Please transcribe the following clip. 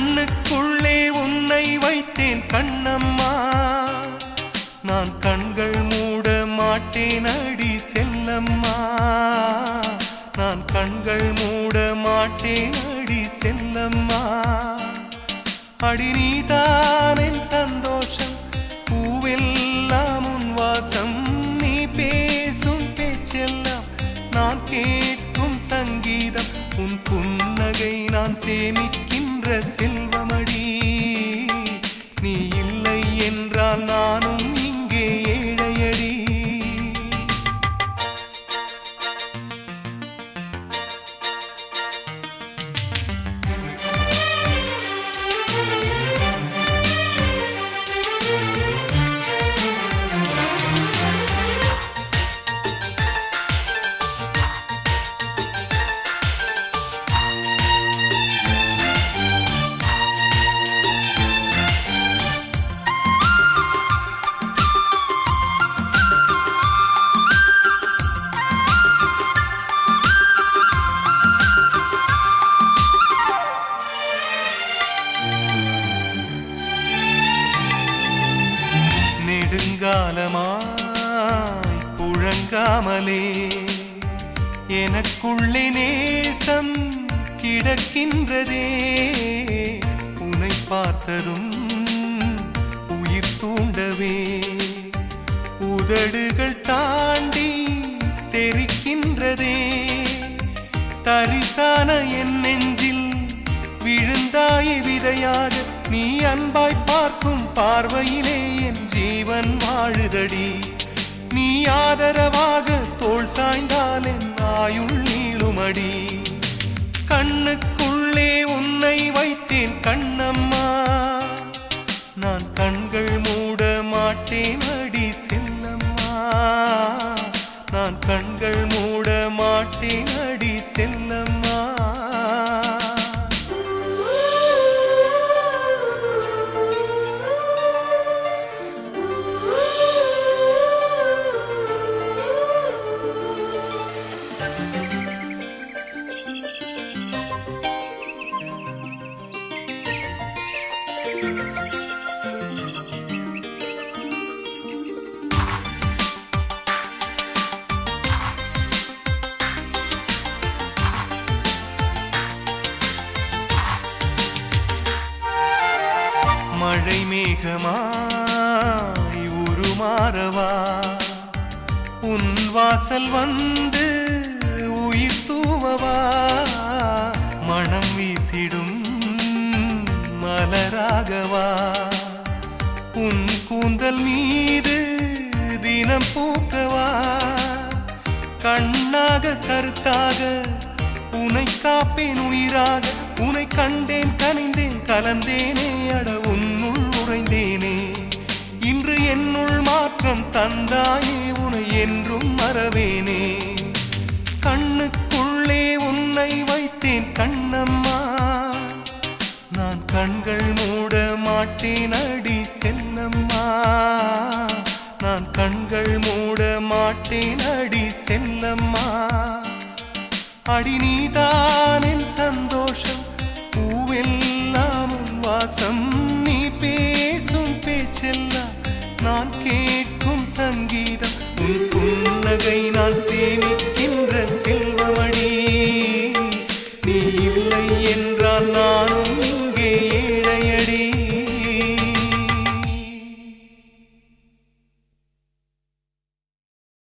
கண்ணுக்குள்ளே உன்னை வைத்தேன் கண்ணம்மா. நான் கண்கள் மூட மாட்டேன் அடி செல்லம்மா. நான் கண்கள் மூட மாட்டேன் அடி செல்லம்மா. அடி நீதான் என் சந்தோஷம் பூவெல்லாம் உன் வாசம். நீ பேசும் பேச்செல்லாம் நான் கேட்கும் சங்கீதம். உன் புன்னகை நான் சேமிக்க செல்வமடி காலமாய் புழங்காமலே எனக்குள்ளே நேசம் கிடக்கின்றதே. உனை பார்த்ததும் உயிர் தூண்டவே உதடுகள் அன்பாய் பார்க்கும் பார்வையிலே என் ஜீவன் வாழுதடி. நீ ஆதரவாக தோல் சாய்ந்தால் என் ஆயுள் நீளுமடி. கண்ணுக்குள்ளே உன்னை வைத்தேன் கண்ணம்மா. நான் கண்கள் மூட மாட்டேன் அடி செல்லம்மா. நான் கண்கள் மூட மாட்டேன் அடி செல்ல மழை மேகமாய் உருமாறவா? உன் வாசல் வந்து உயிர் தூவவா? கூந்தல் மீது தினம் பூக்கவா? கண்ணாக கருத்தாக உனை காப்பேன் உயிராக உனை கண்டேன் கனிந்தேன் கலந்தேனே அட உன்னுள் உறைந்தேனே. இன்று என்னுள் மாற்றம் தந்தாயே உனை என்றும் மறவேனே. அடி நீதான் என் சந்தோஷம் பூவெல்லாமும் வாசம் நீ பேசும் பேச்செல்லாம் நான் கேட்கும் சங்கீதம் உன் புன்னகை